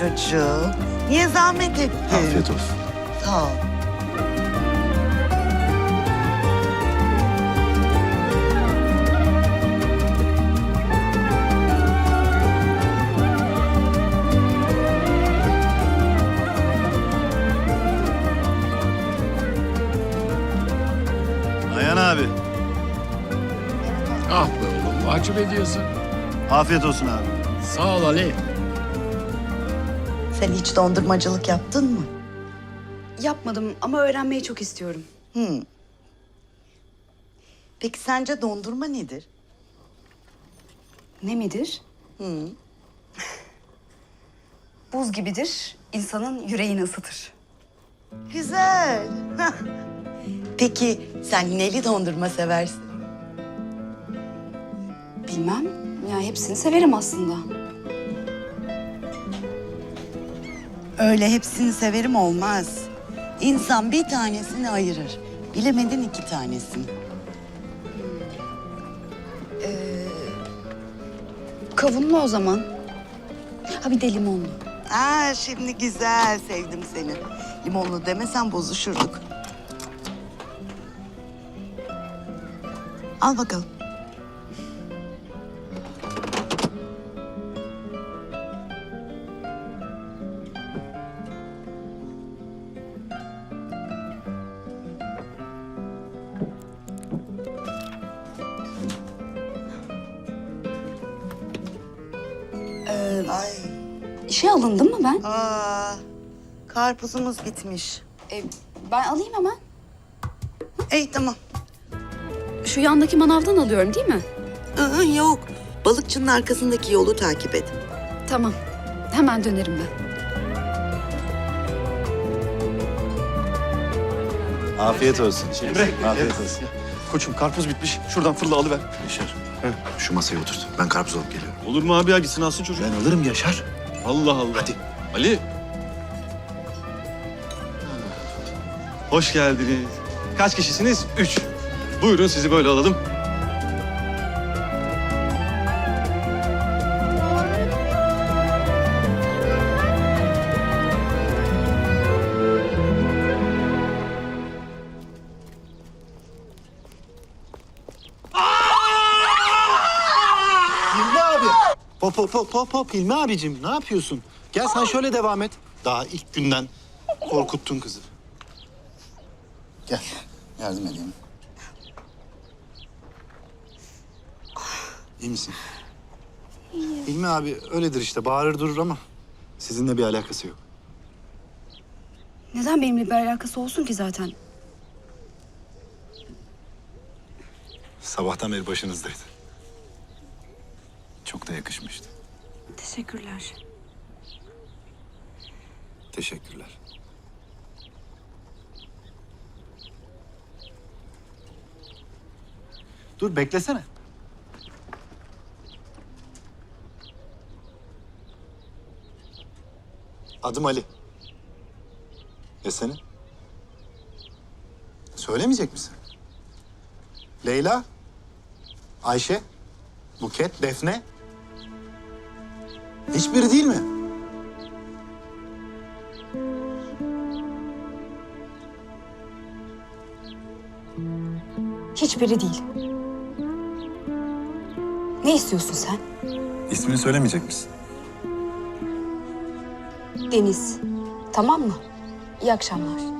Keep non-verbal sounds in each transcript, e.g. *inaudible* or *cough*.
çocuğum. Niye zahmet ettin? Afiyet olsun. Sağ ol. Ayhan abi. Ah be oğlum mahcup ediyorsun. Afiyet olsun abi. Sağ ol Ali. Sen hiç dondurmacılık yaptın mı? Yapmadım ama öğrenmeyi çok istiyorum. Hı. Peki sence dondurma nedir? Ne midir? Hı. *laughs* Buz gibidir, insanın yüreğini ısıtır. Güzel. *laughs* Peki sen neli dondurma seversin? Bilmem, ya hepsini severim aslında. Öyle hepsini severim olmaz. İnsan bir tanesini ayırır. Bilemedin iki tanesini. Kavunlu o zaman. Ha bir de limonlu. Aa şimdi güzel sevdim seni. Limonlu demesen bozuşurduk. Al bakalım. Karpuzumuz bitmiş. Ee, ben alayım hemen. Ey tamam. Şu yandaki manavdan alıyorum değil mi? Aa, yok. Balıkçının arkasındaki yolu takip et. Tamam, hemen dönerim ben. Afiyet olsun. Afiyet olsun. Koçum karpuz bitmiş. Şuradan fırla alıver. Yaşar. Şu masaya oturt. Ben karpuz alıp geliyorum. Olur mu abi ya gitsin alsın çocuğu. Ben alırım Yaşar. Allah Allah. Hadi. Ali. Hoş geldiniz. Kaç kişisiniz? Üç. Buyurun sizi böyle alalım. Hilmi abi. Hop hop hop hop Hilmi abicim ne yapıyorsun? Gel sen şöyle devam et. Daha ilk günden korkuttun kızı. Gel yardım edeyim. İyi misin? Hilmi abi öyledir işte bağırır durur ama sizinle bir alakası yok. Neden benimle bir alakası olsun ki zaten? Sabahtan beri başınızdaydı. Çok da yakışmıştı. Teşekkürler. Teşekkürler. Dur beklesene. Adım Ali. Ya senin? Söylemeyecek misin? Leyla? Ayşe? Buket? Defne? Hiçbiri değil mi? Hiçbiri değil. Ne istiyorsun sen? İsmini söylemeyecek misin? Deniz. Tamam mı? İyi akşamlar.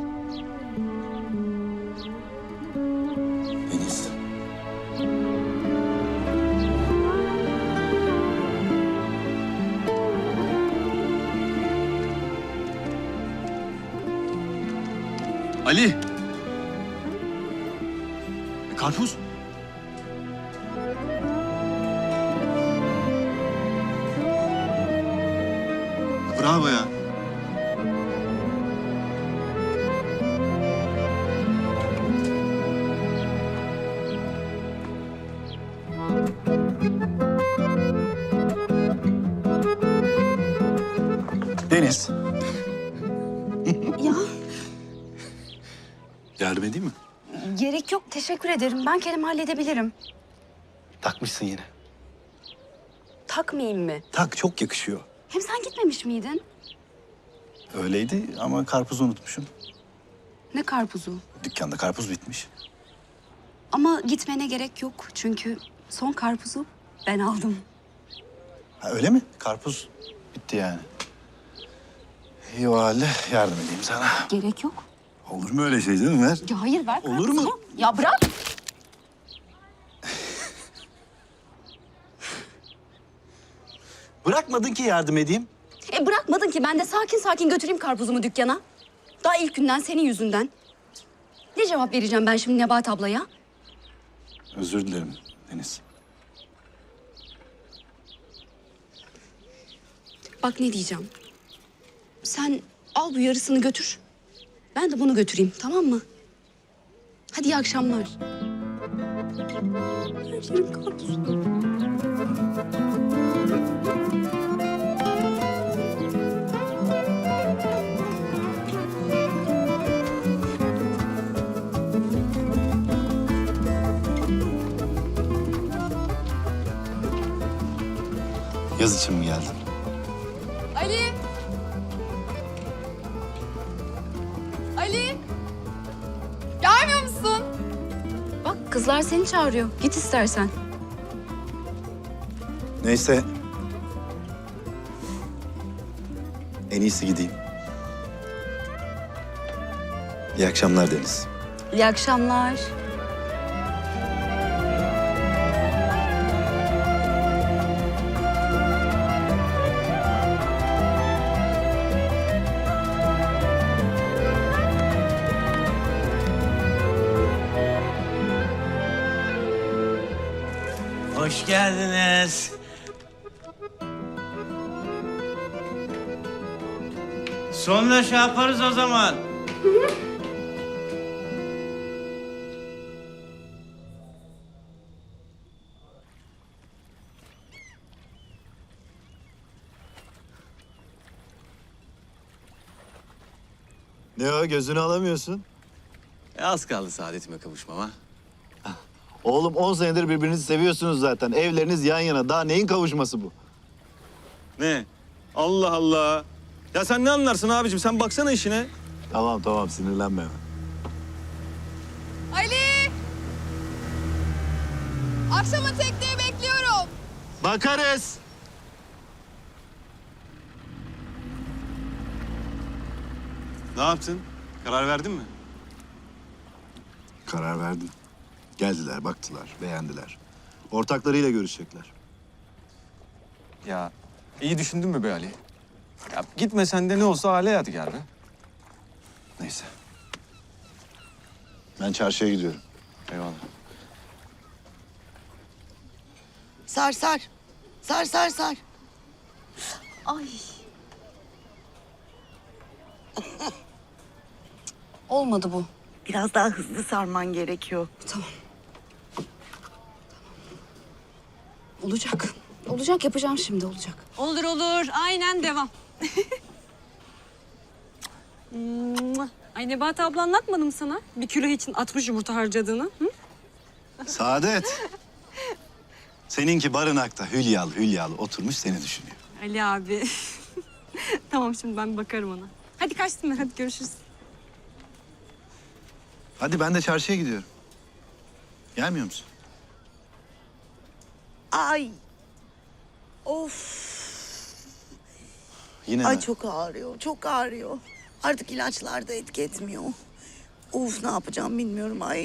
Deniz. Ya Yardım edeyim mi? gerek yok. Teşekkür ederim. Ben kendim halledebilirim. Takmışsın yine. takmayayım mı? Tak çok yakışıyor. Hem sen gitmemiş miydin? Öyleydi ama karpuzu unutmuşum. Ne karpuzu? Dükkanda karpuz bitmiş. Ama gitmene gerek yok. Çünkü son karpuzu ben aldım. Ha, öyle mi? Karpuz bitti yani. İyi o halde yardım edeyim sana. Gerek yok. Olur mu öyle şey canım ver. Ya hayır ver Olur mu? Ya bırak. Bırakmadın ki yardım edeyim. E bırakmadın ki ben de sakin sakin götüreyim karpuzumu dükkana. Daha ilk günden senin yüzünden. Ne cevap vereceğim ben şimdi Nebahat ablaya? Özür dilerim Deniz. Bak ne diyeceğim. Sen al bu yarısını götür. Ben de bunu götüreyim tamam mı? Hadi iyi akşamlar. Yaz için mi geldin? Kızlar seni çağırıyor. Git istersen. Neyse. En iyisi gideyim. İyi akşamlar Deniz. İyi akşamlar. Şey yaparız o zaman. Ne o gözünü alamıyorsun? E, az kaldı saadetime kavuşmama. Oğlum 10 senedir birbirinizi seviyorsunuz zaten. Evleriniz yan yana. Daha neyin kavuşması bu? Ne? Allah Allah. Ya sen ne anlarsın abicim? Sen baksana işine. Tamam tamam sinirlenme hemen. Ali! Akşama tekneye bekliyorum. Bakarız. Ne yaptın? Karar verdin mi? Karar verdim. Geldiler, baktılar, beğendiler. Ortaklarıyla görüşecekler. Ya iyi düşündün mü be Ali? Ya gitmesen de ne olsa aile yadigar be. Neyse. Ben çarşıya gidiyorum. Eyvallah. Sar sar. Sar sar sar. Ay. *laughs* Olmadı bu. Biraz daha hızlı sarman gerekiyor. Tamam. Olacak. Olacak yapacağım şimdi olacak. Olur olur. Aynen devam. Ay Nebahat abla anlatmadı mı sana? Bir kilo için 60 yumurta harcadığını. Hı? Saadet. Seninki barınakta hülyalı hülyalı oturmuş seni düşünüyor. Ali abi. *laughs* tamam şimdi ben bakarım ona. Hadi kaçtım ben. Hadi görüşürüz. Hadi ben de çarşıya gidiyorum. Gelmiyor musun? Ay. Of. Yine Ay mi? çok ağrıyor. Çok ağrıyor. Artık ilaçlar da etki etmiyor. Of ne yapacağım bilmiyorum. Ay.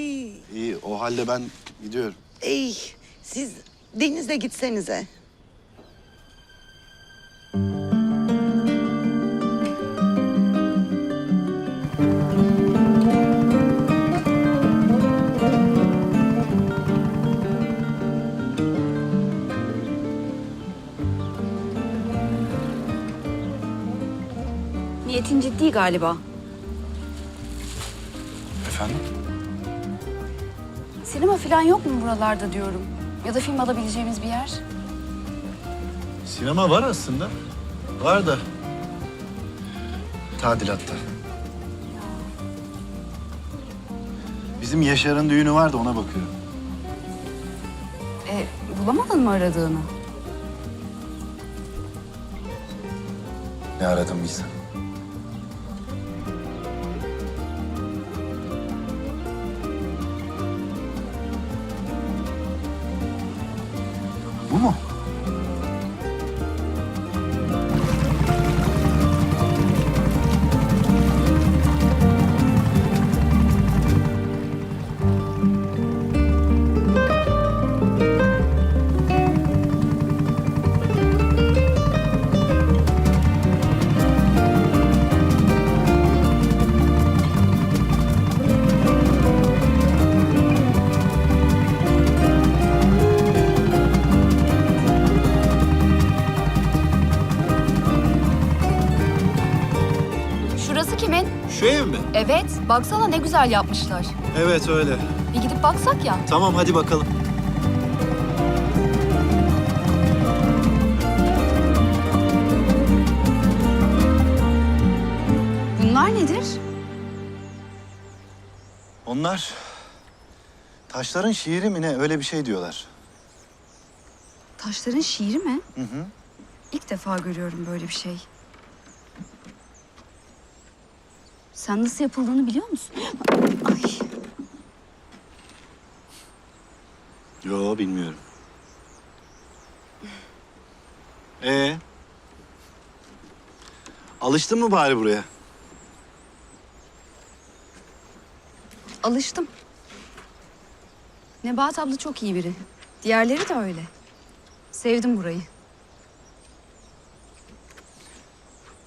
İyi o halde ben gidiyorum. Ey siz denize gitsenize. Galiba. Efendim? Sinema falan yok mu buralarda diyorum. Ya da film alabileceğimiz bir yer. Sinema var aslında. Var da. Tadilatta. Bizim Yaşar'ın düğünü var da ona bakıyorum. E, bulamadın mı aradığını? Ne aradım bilsem. Baksana ne güzel yapmışlar. Evet öyle. Bir gidip baksak ya. Tamam hadi bakalım. Bunlar nedir? Onlar taşların şiiri mi ne öyle bir şey diyorlar. Taşların şiiri mi? Hı hı. İlk defa görüyorum böyle bir şey. Sen nasıl yapıldığını biliyor musun? Ay. Yo bilmiyorum. Ee? Alıştın mı bari buraya? Alıştım. Nebahat abla çok iyi biri. Diğerleri de öyle. Sevdim burayı.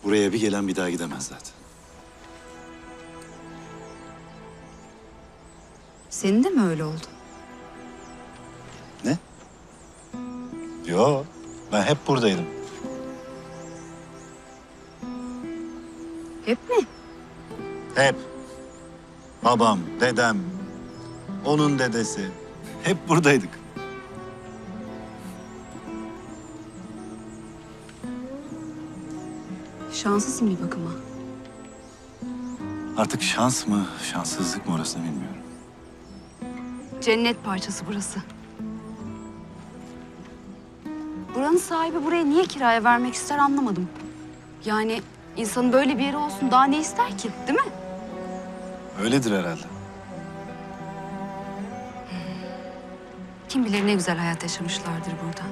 Buraya bir gelen bir daha gidemez zaten. Senin de mi öyle oldu? Ne? Yo ben hep buradaydım. Hep mi? Hep. Babam, dedem, onun dedesi. Hep buradaydık. Şanslısın bir bakıma. Artık şans mı, şanssızlık mı orasını bilmiyorum. Cennet parçası burası. Buranın sahibi buraya niye kiraya vermek ister anlamadım. Yani insanın böyle bir yeri olsun daha ne ister ki değil mi? Öyledir herhalde. Kim bilir ne güzel hayat yaşamışlardır burada.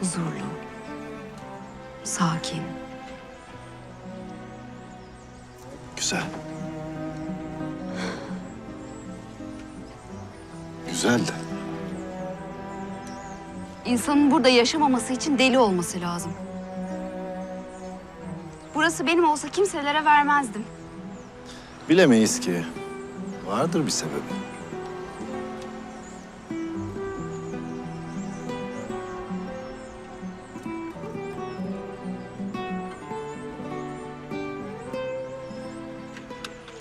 Huzurlu, sakin. Güzel. Güzel de. İnsanın burada yaşamaması için deli olması lazım. Burası benim olsa kimselere vermezdim. Bilemeyiz ki. Vardır bir sebebi.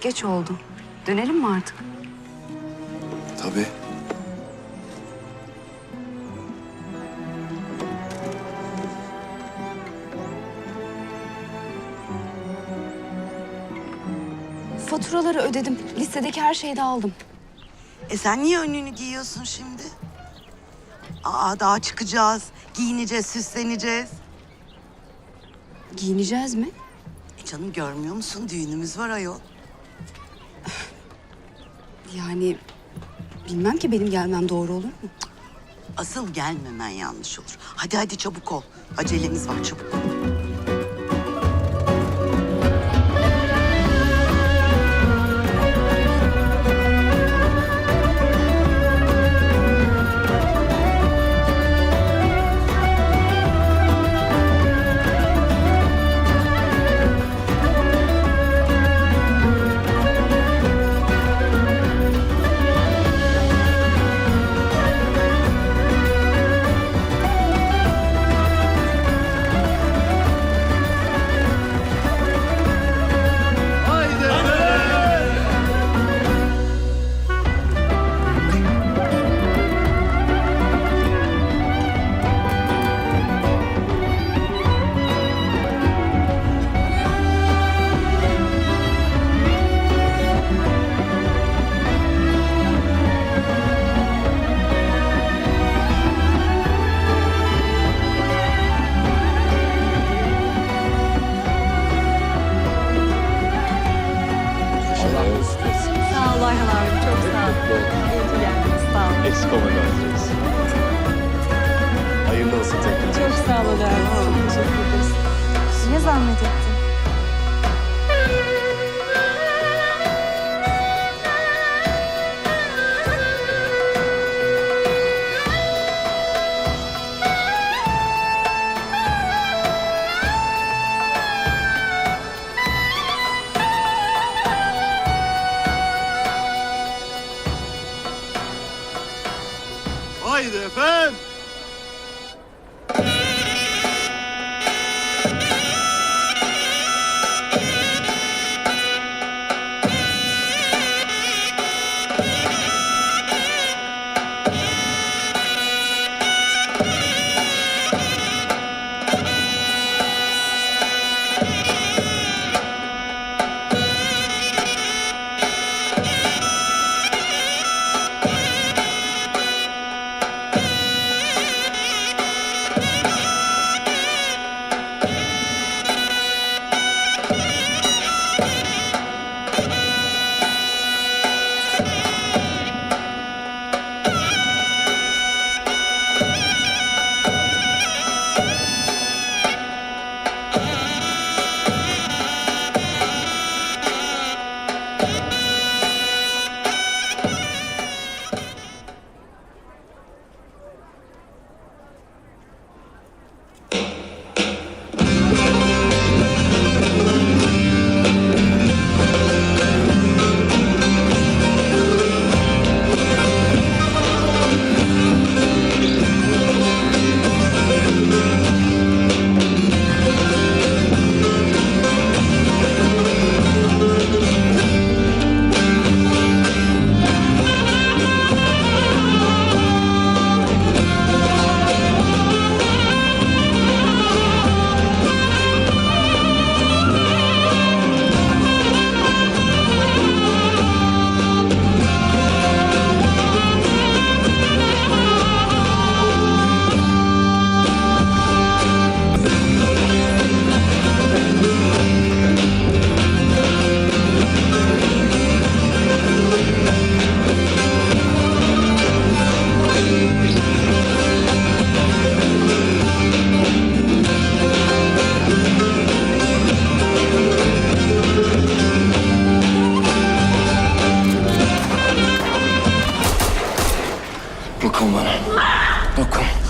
Geç oldu. Dönelim mi artık? Tabii. Faturaları ödedim. Listedeki her şeyi de aldım. E sen niye önlüğünü giyiyorsun şimdi? Aa daha çıkacağız. Giyineceğiz, süsleneceğiz. Giyineceğiz mi? E canım görmüyor musun? Düğünümüz var ayol. *sighs* Yani bilmem ki benim gelmem doğru olur mu? Asıl gelmemen yanlış olur. Hadi hadi çabuk ol. Acelemiz var çabuk loco.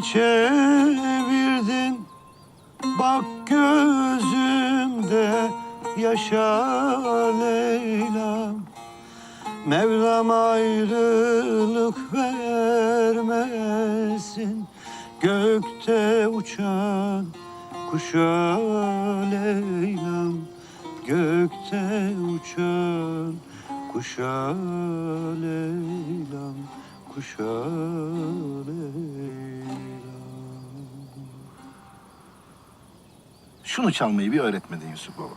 Çevirdin. Bak gözümde yaşa Leyla Mevlam ayrılık vermesin. Gökte uçan kuşa Leyla'm. Gökte uçan kuşa Leyla'm Kuşa Şunu çalmayı bir öğretmedin Yusuf Baba.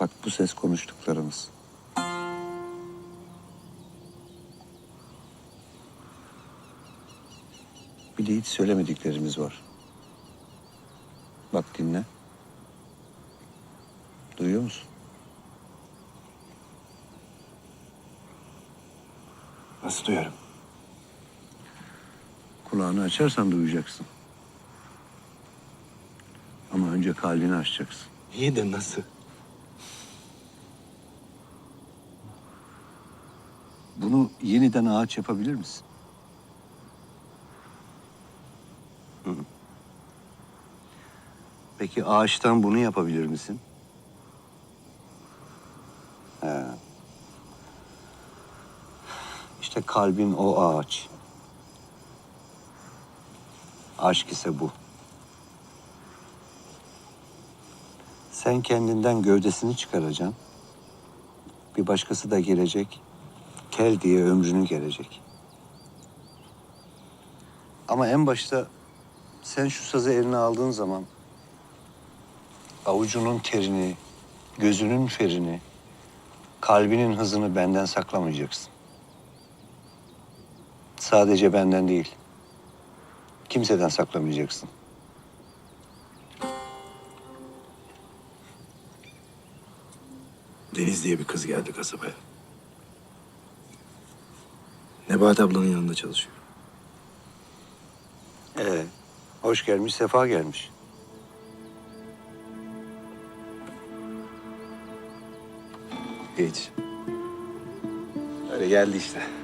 Bak bu ses konuştuklarımız. Bir de hiç söylemediklerimiz var. Bak dinle. Duyuyor musun? Nasıl duyarım? Kulağını açarsan duyacaksın. Ama önce kalbini açacaksın. İyi de nasıl? Bunu yeniden ağaç yapabilir misin? Hı. Peki ağaçtan bunu yapabilir misin? İşte kalbin o ağaç. Aşk ise bu. Sen kendinden gövdesini çıkaracaksın. Bir başkası da gelecek. Kel diye ömrünü gelecek. Ama en başta sen şu sazı eline aldığın zaman avucunun terini, gözünün ferini, kalbinin hızını benden saklamayacaksın. Sadece benden değil. Kimseden saklamayacaksın. Deniz diye bir kız geldi kasabaya. Nebahat ablanın yanında çalışıyor. Ee, hoş gelmiş, sefa gelmiş. Hiç. Öyle geldi işte.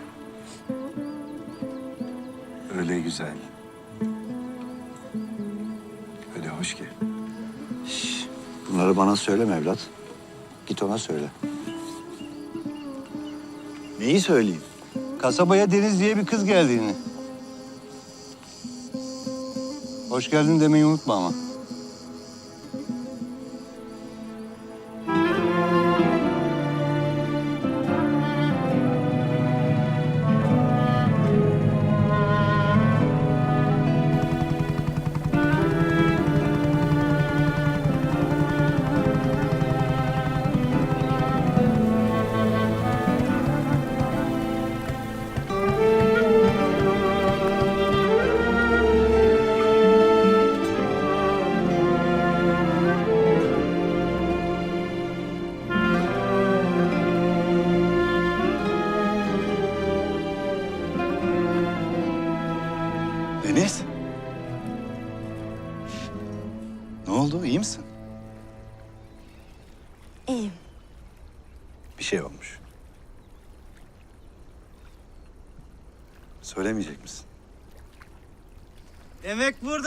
Öyle güzel. Öyle hoş ki. Bunları bana söyleme evlat. Git ona söyle. Neyi söyleyeyim? Kasabaya Deniz diye bir kız geldiğini. Hoş geldin demeyi unutma ama.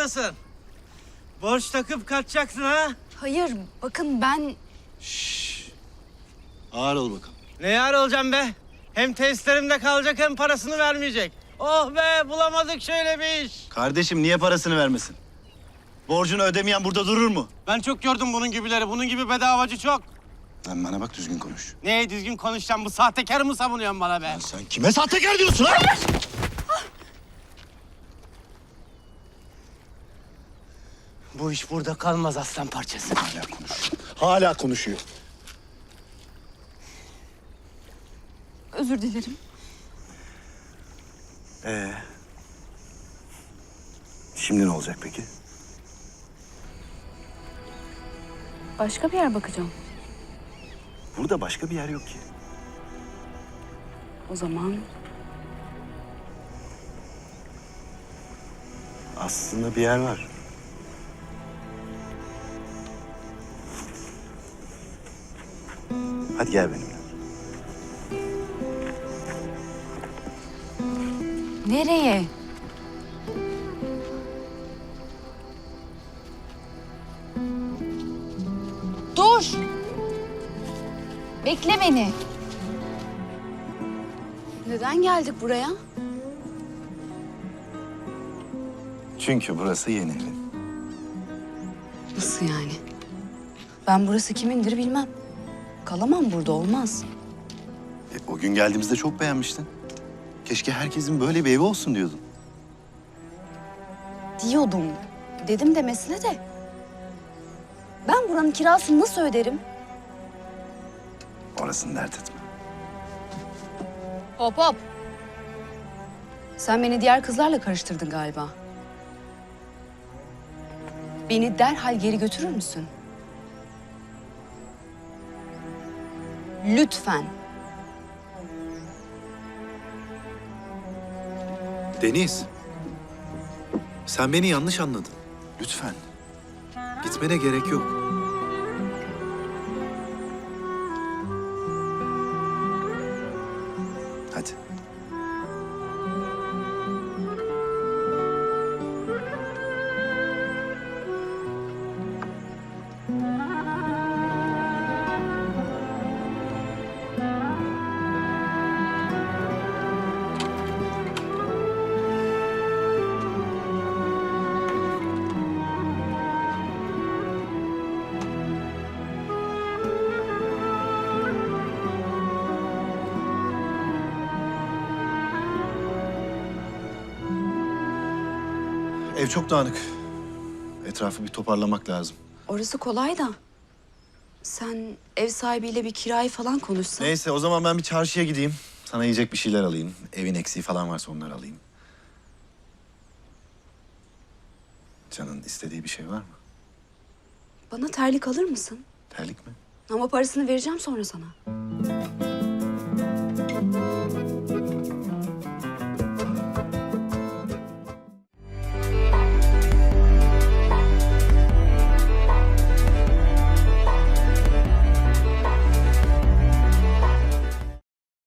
Buradasın. Borç takıp kaçacaksın ha? Hayır bakın ben Ağır ol bakalım. Ne yar olacağım be? Hem testlerimde kalacak hem parasını vermeyecek. Oh be bulamadık şöyle bir iş. Kardeşim niye parasını vermesin? Borcunu ödemeyen burada durur mu? Ben çok gördüm bunun gibileri. Bunun gibi bedavacı çok. Lan bana bak düzgün konuş. Neye düzgün konuşacağım bu sahtekarı mı savunuyorsun bana be? Sen kime sahtekar diyorsun lan? Bu iş burada kalmaz aslan parçası. Hala konuşuyor. Hala konuşuyor. özür dilerim. Ee, şimdi ne olacak peki? Başka bir yer bakacağım. Burada başka bir yer yok ki. O zaman Aslında bir yer var. Hadi gel benimle. nereye? Dur! Bekle beni. Neden geldik buraya? Çünkü burası yeni evin. Nasıl yani? Ben burası kimindir bilmem. Kalamam burada olmaz. E, o gün geldiğimizde çok beğenmiştin. Keşke herkesin böyle bir evi olsun diyordun. Diyordum. Dedim de mesele de. Ben buranın kirasını nasıl öderim? Orasını dert etme. Hop hop. Sen beni diğer kızlarla karıştırdın galiba. Beni derhal geri götürür müsün? Lütfen. Deniz. Sen beni yanlış anladın. Lütfen. Gitmene gerek yok. Ev çok dağınık. Etrafı bir toparlamak lazım. Orası kolay da. Sen ev sahibiyle bir kirayı falan konuşsan. Neyse o zaman ben bir çarşıya gideyim. Sana yiyecek bir şeyler alayım. Evin eksiği falan varsa onları alayım. Canın istediği bir şey var mı? Bana terlik alır mısın? Terlik mi? Ama parasını vereceğim sonra sana.